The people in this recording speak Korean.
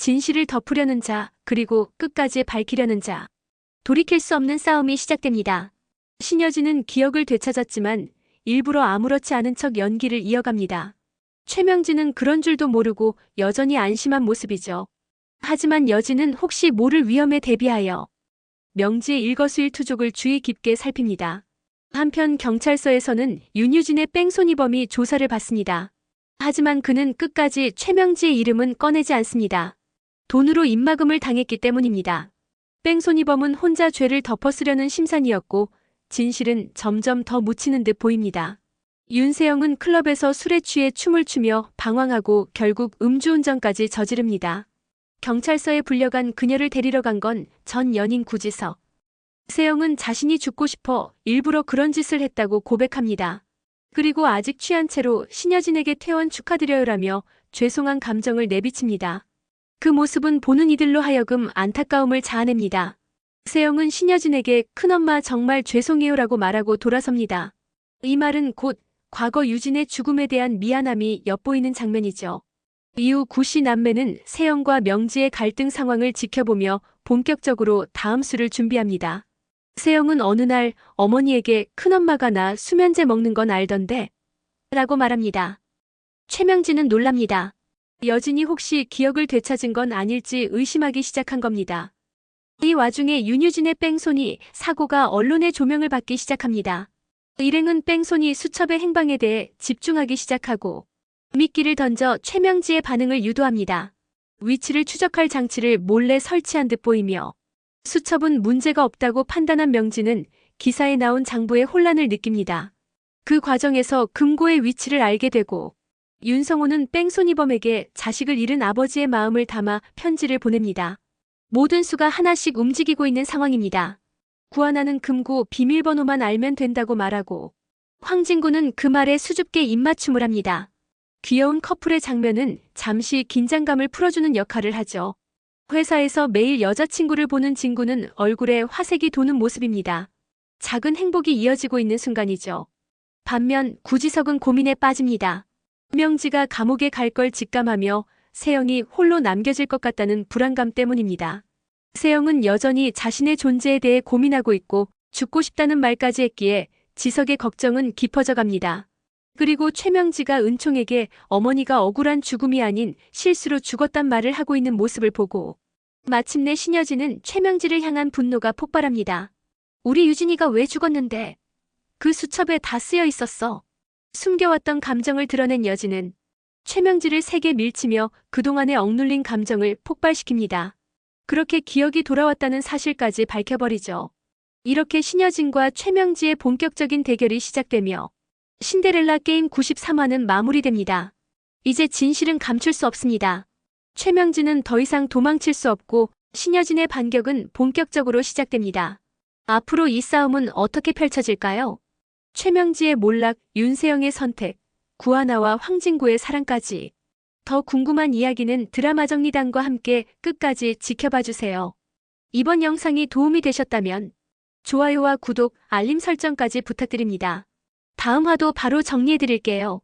진실을 덮으려는 자, 그리고 끝까지 밝히려는 자. 돌이킬 수 없는 싸움이 시작됩니다. 신여진은 기억을 되찾았지만 일부러 아무렇지 않은 척 연기를 이어갑니다. 최명진은 그런 줄도 모르고 여전히 안심한 모습이죠. 하지만 여진은 혹시 모를 위험에 대비하여 명지의 일거수일투족을 주의 깊게 살핍니다. 한편 경찰서에서는 윤유진의 뺑소니범이 조사를 받습니다. 하지만 그는 끝까지 최명지의 이름은 꺼내지 않습니다. 돈으로 입막음을 당했기 때문입니다. 뺑소니범은 혼자 죄를 덮어쓰려는 심산이었고 진실은 점점 더 묻히는 듯 보입니다. 윤세영은 클럽에서 술에 취해 춤을 추며 방황하고 결국 음주운전까지 저지릅니다. 경찰서에 불려간 그녀를 데리러 간 건 전 연인 구지석. 세영은 자신이 죽고 싶어 일부러 그런 짓을 했다고 고백합니다. 그리고 아직 취한 채로 신여진에게 퇴원 축하드려요라며 죄송한 감정을 내비칩니다. 그 모습은 보는 이들로 하여금 안타까움을 자아냅니다. 세영은 신여진에게 큰엄마 정말 죄송해요라고 말하고 돌아섭니다. 이 말은 곧 과거 유진의 죽음에 대한 미안함이 엿보이는 장면이죠. 이후 구씨 남매는 세영과 명지의 갈등 상황을 지켜보며 본격적으로 다음 수를 준비합니다. 세영은 어느 날 어머니에게 큰엄마가 나 수면제 먹는 건 알던데 라고 말합니다. 최명진은 놀랍니다. 여진이 혹시 기억을 되찾은 건 아닐지 의심하기 시작한 겁니다. 이 와중에 윤유진의 뺑소니 사고가 언론의 조명을 받기 시작합니다. 일행은 뺑소니 수첩의 행방에 대해 집중하기 시작하고 미끼를 던져 최명지의 반응을 유도합니다. 위치를 추적할 장치를 몰래 설치한 듯 보이며 수첩은 문제가 없다고 판단한 명지는 기사에 나온 장부의 혼란을 느낍니다. 그 과정에서 금고의 위치를 알게 되고 윤성호는 뺑소니범에게 자식을 잃은 아버지의 마음을 담아 편지를 보냅니다. 모든 수가 하나씩 움직이고 있는 상황입니다. 구하나는 금고 비밀번호만 알면 된다고 말하고 황진구는 그 말에 수줍게 입맞춤을 합니다. 귀여운 커플의 장면은 잠시 긴장감을 풀어주는 역할을 하죠. 회사에서 매일 여자친구를 보는 진구는 얼굴에 화색이 도는 모습입니다. 작은 행복이 이어지고 있는 순간이죠. 반면 구지석은 고민에 빠집니다. 명지가 감옥에 갈 걸 직감하며 세영이 홀로 남겨질 것 같다는 불안감 때문입니다. 세영은 여전히 자신의 존재에 대해 고민하고 있고 죽고 싶다는 말까지 했기에 지석의 걱정은 깊어져 갑니다. 그리고 최명지가 은총에게 어머니가 억울한 죽음이 아닌 실수로 죽었단 말을 하고 있는 모습을 보고 마침내 신여진은 최명지를 향한 분노가 폭발합니다. 우리 유진이가 왜 죽었는데? 그 수첩에 다 쓰여 있었어. 숨겨왔던 감정을 드러낸 여진은 최명지를 세게 밀치며 그동안의 억눌린 감정을 폭발시킵니다. 그렇게 기억이 돌아왔다는 사실까지 밝혀버리죠. 이렇게 신여진과 최명지의 본격적인 대결이 시작되며 신데렐라 게임 93화는 마무리됩니다. 이제 진실은 감출 수 없습니다. 최명진은 더 이상 도망칠 수 없고 신여진의 반격은 본격적으로 시작됩니다. 앞으로 이 싸움은 어떻게 펼쳐질까요? 최명지의 몰락, 윤세영의 선택, 구하나와 황진구의 사랑까지. 더 궁금한 이야기는 드라마 정리단과 함께 끝까지 지켜봐 주세요. 이번 영상이 도움이 되셨다면 좋아요와 구독, 알림 설정까지 부탁드립니다. 다음 화도 바로 정리해 드릴게요.